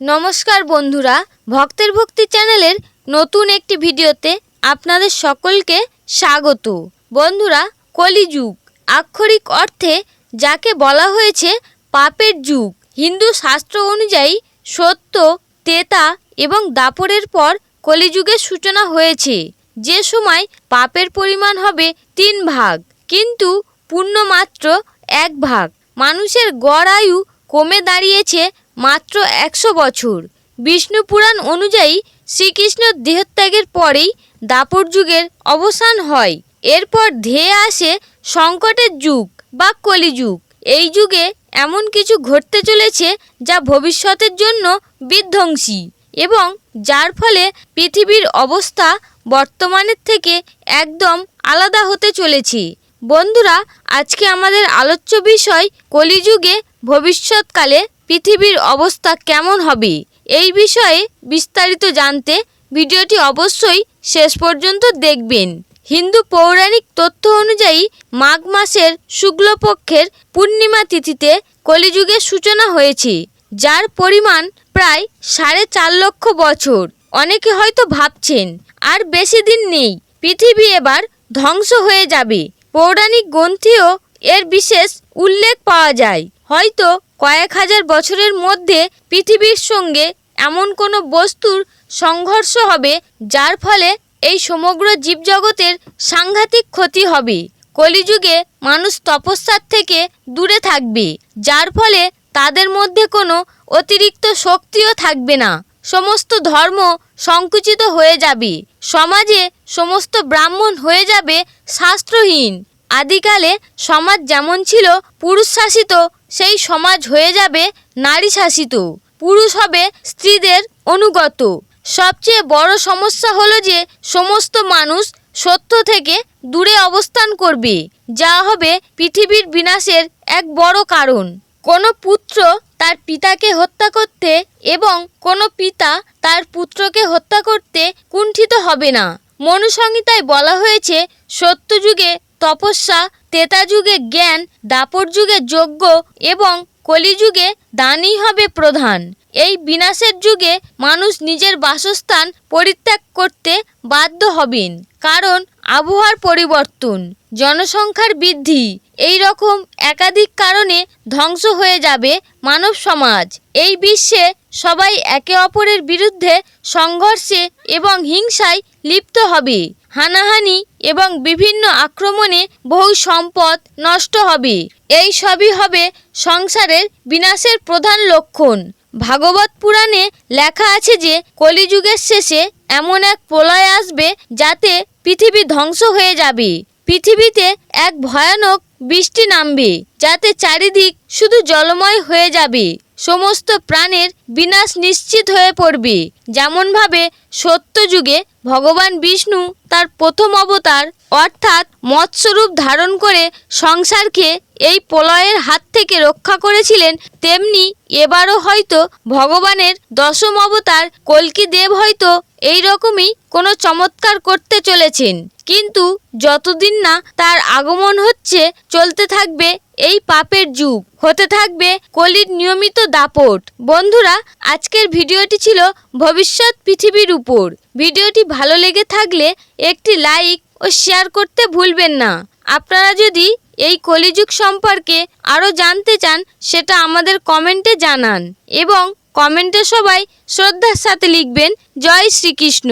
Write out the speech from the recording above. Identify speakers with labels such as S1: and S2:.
S1: নমস্কার বন্ধুরা, ভক্তের ভক্তি চ্যানেলের নতুন একটি ভিডিওতে আপনাদের সকলকে স্বাগত। বন্ধুরা কলিযুগ আক্ষরিক অর্থে যাকে বলা হয়েছে পাপের যুগ, হিন্দু শাস্ত্র অনুযায়ী সত্য, তেতা এবং দাপরের পর কলিযুগের সূচনা হয়েছে। যে সময় পাপের পরিমাণ হবে তিন ভাগ, কিন্তু পুণ্য মাত্র এক ভাগ। মানুষের গড় আয়ু কমে দাঁড়িয়েছে মাত্র একশো বছর। বিষ্ণু পুরাণ অনুযায়ী শ্রীকৃষ্ণর দেহত্যাগের পরেই দাপর যুগের অবসান হয়। এরপর ধেয়ে আসে সংকটের যুগ বা কলিযুগ। এই যুগে এমন কিছু ঘটতে চলেছে যা ভবিষ্যতের জন্য বিধ্বংসী এবং যার ফলে পৃথিবীর অবস্থা বর্তমানের থেকে একদম আলাদা হতে চলেছে। বন্ধুরা, আজকে আমাদের আলোচ্য বিষয় কলিযুগে ভবিষ্যৎকালে পৃথিবীর অবস্থা কেমন হবে? এই বিষয়ে বিস্তারিত জানতে ভিডিওটি অবশ্যই শেষ পর্যন্ত দেখবেন। হিন্দু পৌরাণিক তথ্য অনুযায়ী মাঘ মাসের শুক্লপক্ষের পূর্ণিমা তিথিতে কলিযুগের সূচনা হয়েছে, যার পরিমাণ প্রায় সাড়ে চার লক্ষ বছর। অনেকে হয়তো ভাবছেন, আর বেশি দিন নেই, পৃথিবী এবার ধ্বংস হয়ে যাবে। পৌরাণিক গ্রন্থেও এর বিশেষ উল্লেখ পাওয়া যায়। হয়তো কয়েক হাজার বছরের মধ্যে পৃথিবীর সঙ্গে এমন কোনো বস্তুর সংঘর্ষ হবে যার ফলে এই সমগ্র জীবজগতের সাংঘাতিক ক্ষতি হবে। কলিযুগে মানুষ তপস্যার থেকে দূরে থাকবে, যার ফলে তাদের মধ্যে কোনো অতিরিক্ত শক্তিও থাকবে না। সমস্ত ধর্ম সংকুচিত হয়ে যাবে, সমাজে সমস্ত ব্রাহ্মণ হয়ে যাবে শাস্ত্রহীন। আদিকালে সমাজ যেমন ছিল পুরুষ শাসিত সেই সমাজ হয়ে যাবে নারী শাসিত পুরুষ হবে স্ত্রীদের অনুগত। সবচেয়ে বড় সমস্যা হলো যে সমস্ত মানুষ সত্য থেকে দূরে অবস্থান করবে। যা হবে পৃথিবীর বিনাশের এক বড় কারণ। কোনো পুত্র তার পিতাকে হত্যা করতে এবং কোনো পিতা তার পুত্রকে হত্যা করতে কুণ্ঠিত হবে না। মনুসংহিতায় বলা হয়েছে, সত্যযুগে তপস্যা তেতা যুগে জ্ঞান দাপর যুগে যজ্ঞ এবং কলিযুগে দানই হবে প্রধান। এই বিনাশের যুগে মানুষ নিজের বাসস্থান পরিত্যাগ করতে বাধ্য হবেন, কারণ আবহাওয়ার পরিবর্তন, জনসংখ্যার বৃদ্ধি, এই রকম একাধিক কারণে ধ্বংস হয়ে যাবে মানব সমাজ। এই বিশ্বে সবাই একে অপরের বিরুদ্ধে সংঘর্ষে এবং হিংসায় লিপ্ত হবে। হানাহানি এবং বিভিন্ন আক্রমণে বহু সম্পদ নষ্ট হবে। এই সবই হবে সংসারের বিনাশের প্রধান লক্ষণ। ভাগবত পুরাণে লেখা আছে যে, কলিযুগের শেষে এমন এক প্রলয় আসবে যাতে পৃথিবী ধ্বংস হয়ে যাবে। পৃথিবীতে এক ভয়ানক বৃষ্টি নামবে, যাতে চারিদিক শুধু জলময় হয়ে যাবে। সমস্ত প্রাণের বিনাশ নিশ্চিত হয়ে পড়বে। যেমনভাবে সত্যযুগে ভগবান বিষ্ণু তার প্রথম অবতার অর্থাৎ মৎস্যরূপ ধারণ করে সংসারকে এই প্রলয়ের হাত থেকে রক্ষা করেছিলেন, তেমনি এবারও হয়তো ভগবানের দশম অবতার কল্কি দেব হয়তো এই রকমই কোনো চমৎকার করতে চলেছেন। কিন্তু যতদিন না তার আগমন হচ্ছে, চলতে থাকবে এই পাপের যুগ। হতে থাকবে কলির নিয়মিত দাপট। বন্ধুরা, আজকের ভিডিওটি ছিল ভবিষ্যৎ পৃথিবীর উপর। ভিডিওটি ভালো লেগে থাকলে একটি লাইক ও শেয়ার করতে ভুলবেন না। আপনারা যদি এই কলিযুগ সম্পর্কে আরও জানতে চান, সেটা আমাদের কমেন্টে জানান এবং কমেন্টে সবাই শ্রদ্ধার সাথে লিখবেন, জয় শ্রীকৃষ্ণ।